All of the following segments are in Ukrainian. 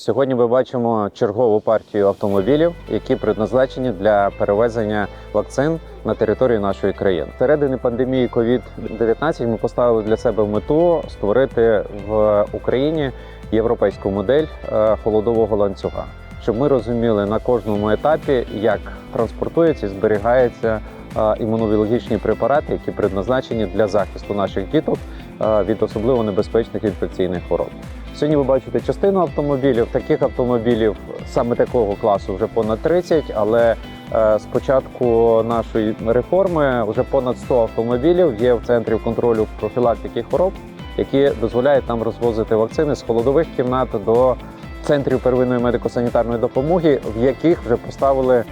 Сьогодні ми бачимо чергову партію автомобілів, які предназначені для перевезення вакцин на територію нашої країни. Середини пандемії COVID-19 ми поставили для себе мету створити в Україні європейську модель е, холодового ланцюга, щоб ми розуміли на кожному етапі, як транспортується і зберігається е, імунобіологічні препарати, які предназначені для захисту наших діток е, від особливо небезпечних інфекційних хвороб. Сьогодні ви бачите частину автомобілів. Таких автомобілів саме такого класу вже понад 30, але е, з початку нашої реформи вже понад 100 автомобілів є в центрі контролю профілактики хвороб, які дозволяють нам розвозити вакцини з холодових кімнат до центрів первинної медико-санітарної допомоги, в яких вже поставили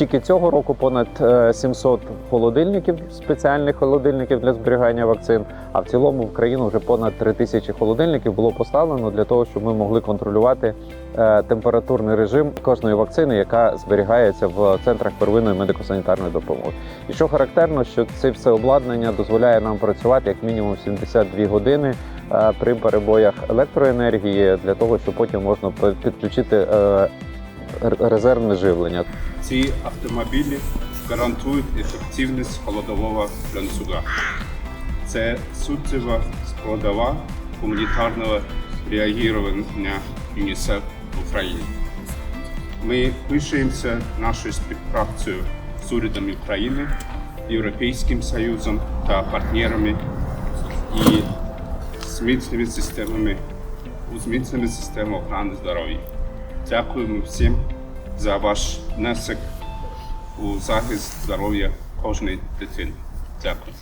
тільки цього року понад е, 700 холодильників, спеціальних холодильників для зберігання вакцин. А в цілому в країну вже понад 3 тисячі холодильників було поставлено для того, щоб ми могли контролювати е, температурний режим кожної вакцини, яка зберігається в центрах первинної медико-санітарної допомоги. І що характерно, що це все обладнання дозволяє нам працювати як мінімум 72 години е, при перебоях електроенергії для того, щоб потім можна підключити е, резервне живлення. Ці автомобілі гарантують ефективність холодового ланцюга. Це суттєва складова гуманітарного реагування ЮНІСЕФ в Україні. Ми пишаємося нашою співпрацею з урядом України, Європейським Союзом та партнерами і зміцними системами, зміцними системами охорони здоров'я. Дякуємо всім за ваш внесок у захист здоров'я кожної дитини. Дякую.